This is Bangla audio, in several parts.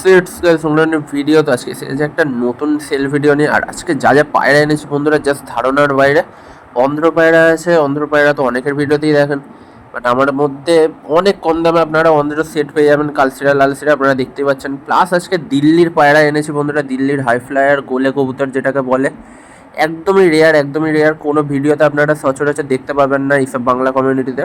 সেটস গাইস সংক্রান্ত ভিডিও তো আজকে এসেছে একটা নতুন সেল ভিডিও নিয়ে, আর আজকে যা যা পায়রা এনেছি বন্ধুরা জাস্ট ধারণার বাইরে। অন্ধ্র পায়রা আছে অন্ধ্র পায়রা তো অনেকের ভিডিওতেই দেখেন বাট আমার মধ্যে অনেক কম দামে আপনারা অন্ধ্র সেট পেয়ে যাবেন কালসিরা লালসিরা আপনারা দেখতে পাচ্ছেন। প্লাস আজকে দিল্লির পায়রা এনেছি বন্ধুরা, দিল্লির হাই ফ্লায়ার গোলে কবুতর যেটাকে বলে। একদমই রেয়ার একদমই রেয়ার কোনো ভিডিওতে আপনারা সচরাচর দেখতে পাবেন না, এইসব বাংলা কমিউনিটিতে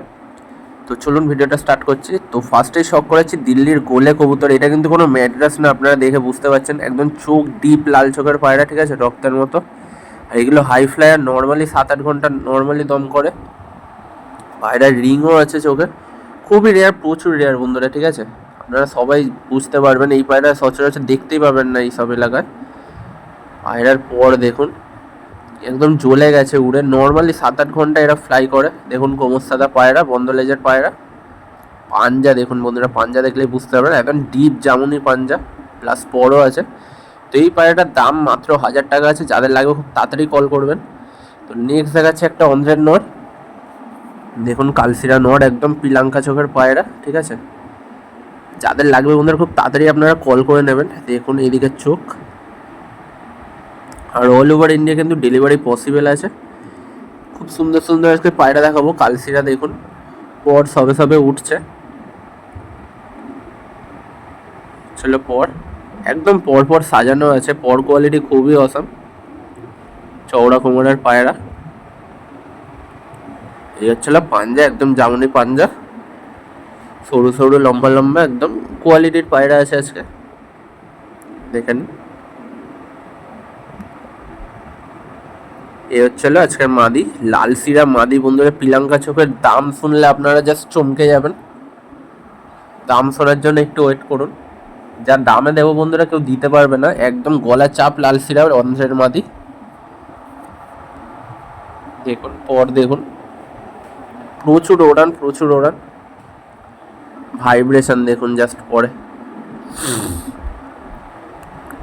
তো চলুন ভিডিওটা স্টার্ট করছি। তো ফার্স্টেই শখ করেছি দিল্লির গোলে কবুতর। এটা কিন্তু কোনো ম্যাড্রাস না, আপনারা দেখে বুঝতে পারছেন। একদম চোখ ডিপ লাল চোখের পায়রা, ঠিক আছে? রক্তের মতো। আর এগুলো হাই ফ্লায়ার নর্মালি সাত আট ঘণ্টা নর্মালি দম করে। পায়রার রিংও আছে চোখে। খুবই রেয়ার প্রচুর রেয়ার বন্ধুরা, ঠিক আছে? আপনারা সবাই বুঝতে পারবেন, এই পায়রা সচরাচর দেখতেই পাবেন না এই সব এলাকায়। পায়রার পর দেখুন। একদম জ্বলে গেছে উড়ে। নর্মালি সাত আট ঘণ্টা এরা ফ্লাই করে। দেখুন কোমর সাদা পায়রা, বন্ধ লেজের পায়রা। পাঞ্জা দেখুন বন্ধুরা, পাঞ্জা দেখলেই বুঝতে পারবেন। একদম ডিপ জামুনি পাঞ্জা প্লাস পরও আছে। তো এই পায়রাটার দাম মাত্র হাজার টাকা আছে। যাদের লাগবে খুব তাড়াতাড়ি কল করবেন। তো নেক্সট দেখাচ্ছে একটা অন্ধ্রের নট দেখুন কালসিরা নট একদম পিলাঙ্কা চোখের পায়রা, ঠিক আছে? যাদের লাগবে বন্ধুরা খুব তাড়াতাড়ি আপনারা কল করে নেবেন। দেখুন এদিকের চোখ। আর অল ওভার ইন্ডিয়া কিন্তু ডেলিভারি পসিবল আছে। খুব সুন্দর সুন্দর আজকে পায়রা দেখাবো, কালসিরা দেখুন, পর সবে সবে উঠছে। চলো পর, একদম পর পর সাজানো আছে, পর কোয়ালিটি খুবই অসাম চওড়া কোমরের পায়রা। এই হচ্ছিল পাঞ্জা, একদম জামুনি পাঞ্জা। সরু সরু, লম্বা লম্বা, একদম কোয়ালিটির পায়রা আছে আজকে। দেখেন এ হচ্ছিল আজকের মাদি, লাল সিরা মাদি বন্ধুরা পিলাঙ্কা চোখের দাম শুনলে আপনারা জাস্ট চমকে যাবেন। দাম শোনার জন্য একটু ওয়েট করুন। যা দামে দেবো বন্ধুরা কেউ দিতে পারবে না, একদম গলা চাপ লাল সিরা অন্ধ্রের মাদি। দেখুন, পর দেখুন। প্রচুর ওড়ান প্রচুর ওড়ান। ভাইব্রেশন দেখুন জাস্ট পরে।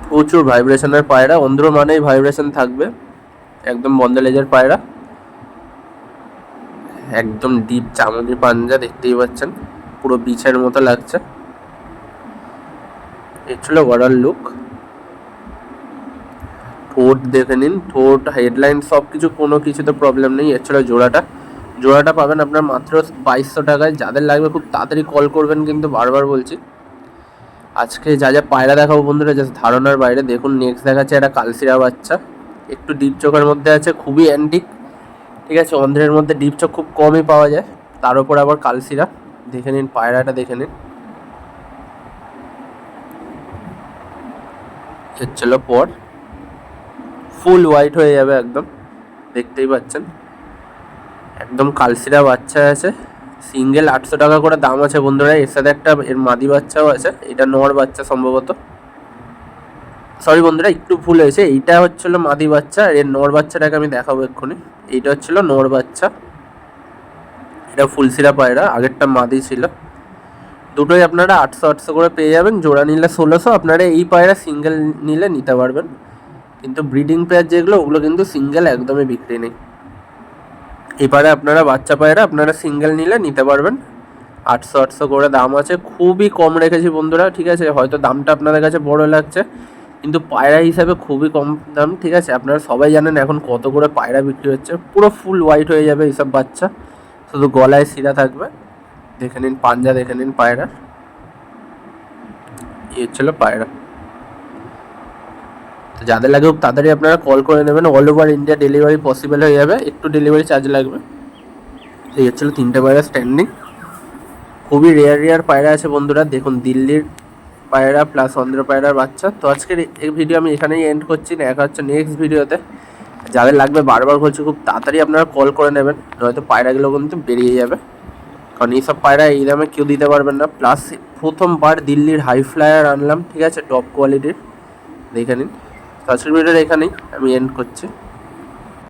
প্রচুর ভাইব্রেশনের পায়রা, অন্ধ্র মানেই ভাইব্রেশন থাকবে। একদম বন্ধ লেজের পায়রা। একদম ডিপ চামড়ি পাঞ্জা দেখতেই পাচ্ছেন। পুরো বিছের মতো লাগছে। এর ছিল লুক ঠোঁট দেখে নিন। ঠোঁট হেডলাইন সব কিছু কোনো কিছুতে প্রবলেম নেই। এর ছিল জোড়াটা। জোড়াটা পাবেন আপনার মাত্র বাইশশো টাকায়। যাদের লাগবে খুব তাড়াতাড়ি কল করবেন কিন্তু বারবার বলছি। আজকে যা যা পায়রা দেখাবো বন্ধুরা জাস্ট ধারণার বাইরে। দেখুন নেক্সট দেখাচ্ছে একটা কালসিরা বাচ্চা। একটু ডিপ চোখের মধ্যে আছে, খুবই অ্যান্টিক ঠিক আছে? অন্ধ্রের মধ্যে ডিপ চোখ খুব কমই পাওয়া যায়। তার উপর আবার কালসিরা দেখে নিন, পায়রাটা দেখে নিন। হচ্ছিল পর। ফুল হোয়াইট হয়ে যাবে একদম, দেখতেই পাচ্ছেন। একদম কালসিরা বাচ্চা আছে। সিঙ্গেল আটশো টাকা করে দাম আছে বন্ধুরা, এর সাথে একটা এর মাদি বাচ্চাও আছে, এটা নর বাচ্চা সম্ভবত। সরি বন্ধুরা, একটু ভুল হয়েছে। এইটা হচ্ছিল মাদি বাচ্চা এর নর বাচ্চাটাকে আমি দেখাবো এক্ষুনি। এইটা হচ্ছিল নর বাচ্চা। এটা ফুলসিরা পায়রা, আগেরটা মাদি ছিল। দুটোই আপনারা আটশো আটশো করে পেয়ে যাবেন। জোড়া নিলে ষোলোশো, আপনারা এই পায়রা সিঙ্গেল নিলে নিতে পারবেন। কিন্তু ব্রিডিং পেয়ার যেগুলো, ওগুলো কিন্তু সিঙ্গেল একদমই বিক্রি নেই। এবারে আপনারা বাচ্চা পায়রা, আপনারা সিঙ্গেল নিলে নিতে পারবেন। আটশো আটশো করে দাম আছে। খুবই কম রেখেছি বন্ধুরা, ঠিক আছে? হয়তো দামটা আপনাদের কাছে বড় লাগছে। কিন্তু পায়রা হিসাবে খুবই কম দাম, ঠিক আছে? আপনারা সবাই জানেন এখন কত করে পায়রা বিক্রি হচ্ছে। পুরো ফুল হোয়াইট হয়ে যাবে এইসব বাচ্চা। শুধু গলায় শিরা থাকবে। দেখে নিন, পাঞ্জা দেখে নিন পায়রা। এই হচ্ছিল পায়রা। তো যাদের লাগে তাড়াতাড়ি আপনারা কল করে নেবেন। All over India delivery possible হয়ে যাবে। একটু ডেলিভারি চার্জ লাগবে। এই হচ্ছিল তিনটে পায়রা স্ট্যান্ডিং খুবই রেয়ার রেয়ার পায়রা আছে বন্ধুরা। দেখুন, দিল্লির পায়রা প্লাস অন্ধ্র পায়রার বাচ্চা। তো আজকের এই ভিডিও আমি এখানেই এন্ড করছি। না দেখা হচ্ছে নেক্সট ভিডিওতে যাদের লাগবে বারবার বলছি, খুব তাড়াতাড়ি আপনারা কল করে নেবেন। নয়তো পায়রাগুলো কিন্তু বেরিয়ে যাবে। কারণ এইসব পায়রা এই দামে কেউ দিতে পারবেন না। প্লাস প্রথমবার দিল্লির হাই ফ্লায়ার আনলাম, ঠিক আছে? টপ কোয়ালিটির দেখে নিন। তো আজকের ভিডিওটা এখানেই আমি এন্ড করছি।